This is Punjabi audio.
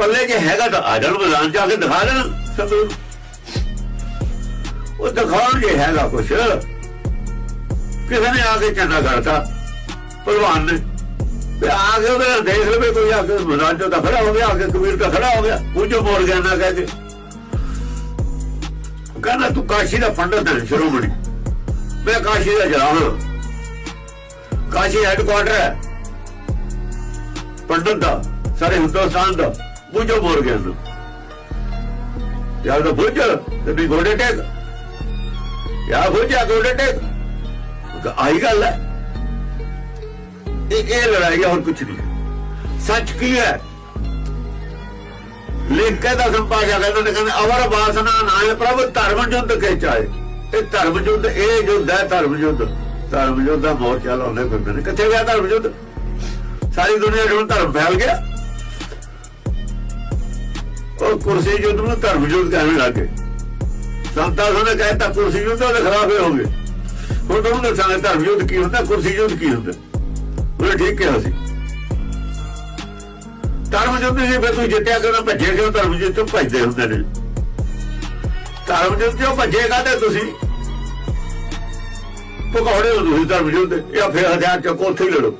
ਪੱਲੇ ਜੇ ਹੈਗਾ ਤਾਂ ਆ ਜਾਣ ਮੈਦਾਨ ਜਾ ਕੇ ਦਿਖਾ ਦੇਣ। ਸਭ ਉਹ ਦਿਖਾਉਣ ਜੇ ਹੈਗਾ ਕੁਛ। ਕਿਸੇ ਨੇ ਆ ਕੇ ਚੰਗਾ ਕਰਤਾ। ਭਲਵਾਨ ਨੇ। ਤੇ ਆ ਕੇ ਉਹਦੇ ਦੇਖ ਲਵੇ ਕੋਈ ਆ ਕੇ ਮੈਦਾਨ ਚੋਂ ਤਾਂ ਖੜਾ ਹੋ ਗਿਆ, ਆ ਕੇ ਕਬੀਰ ਦਾ ਖੜਾ ਹੋ ਗਿਆ। ਪੂਜੋ ਮੋੜ ਗਿਆ ਨਾ ਕਹਿ ਕੇ। ਕਹਿੰਦਾ, ਤੂੰ ਕਾਸ਼ੀ ਦਾ ਪੰਡਤ ਹੈ, ਸ਼੍ਰੋਮਣੀ। ਮੈਂ ਕਾਸ਼ੀ ਦਾ ਜਰਾ ਹਾਂ। ਕਾਸ਼ੀ ਹੈਡਕੁਆਟਰ ਹੈ। ਪੰਡਤ ਦਾ, ਸਾਰੇ ਹਿੰਦੁਸਤਾਨ ਦਾ। ਪੂਜੋ ਮੋੜ ਗਿਆ ਨੂੰ ਯਾਰ ਤਾਂ ਪੁੱਜ ਤੇ ਵੀ ਗੋਡੇ ਟੇਕ। ਯਾ ਪੁੱਜ ਆ ਗੋਡੇ ਟੇਕ। ਤਾਂ ਆਹੀ ਗੱਲ ਹੈ। ਇਹ ਇਹ ਲੜਾਈ ਹੈ, ਹੋਰ ਕੁਝ ਨਹੀਂ। ਸੱਚ ਕੀ ਹੈ? ਲਿਖ ਕੇ ਦਾ ਸੰਪਾਸ਼ਾ ਕਹਿੰਦੇ ਨੇ ਕਹਿੰਦੇ ਅਵਰ ਵਾਸਨਾ ਨਾਏ ਪ੍ਰਭ ਧਰਮ ਜੁੱਧ ਕੇ ਚਾਏ ਤੇ ਧਰਮ ਜੁੱਧ ਇਹ ਜੁੱਧ ਹੈ ਧਰਮ ਜੁੱਧ ਧਰਮ ਜੁੱਧ ਦਾ ਮੋਰਚਾ ਲਾਉਂਦੇ ਫਿਰਦੇ ਨੇ ਕਿੱਥੇ ਗਿਆ ਧਰਮ ਜੁੱਧ ਸਾਰੀ ਦੁਨੀਆ ਨੂੰ ਧਰਮ ਫੈਲ ਗਿਆ। ਉਹ ਕੁਰਸੀ ਜੁੱਧ ਨੂੰ ਧਰਮ ਜੁੱਧ ਕਹਿਣ ਲੱਗੇ ਸੰਤਾਂ ਨੇ ਕਹਿਤਾ, ਕੁਰਸੀ ਯੁੱਧ ਉਹਦੇ ਖਿਲਾਫ ਹੋ ਗਏ ਹੁਣ ਤੁਹਾਨੂੰ ਦੱਸਾਂਗੇ ਧਰਮ ਯੁੱਧ ਕੀ ਹੁੰਦਾ, ਕੁਰਸੀ ਯੁੱਧ ਕੀ ਹੁੰਦਾ? ਉਹਨੇ ਠੀਕ ਕਿਹਾ ਸੀ। ਧਰਮ ਯੁੱਧ ਸੀ, ਫਿਰ ਤੂੰ ਜਿੱਤਿਆ ਕਿਉਂ ਭੱਜੇ ਕਿਉਂ? ਧਰਮ ਯੁੱਧ ਤੋਂ ਭੱਜਦੇ ਹੁੰਦੇ ਨੇ? ਧਰਮ ਯੁੱਧ ਤੋਂ ਭੱਜੇਗਾ ਤੇ ਤੁਸੀਂ? ਪਕੌੜੇ ਹੋ ਤੁਸੀਂ ਧਰਮ ਯੁੱਧ ਜਾਂ ਫਿਰ ਹਥਿਆਰ ਚੱਕੋ, ਉੱਥੇ ਹੀ ਲੜੋ।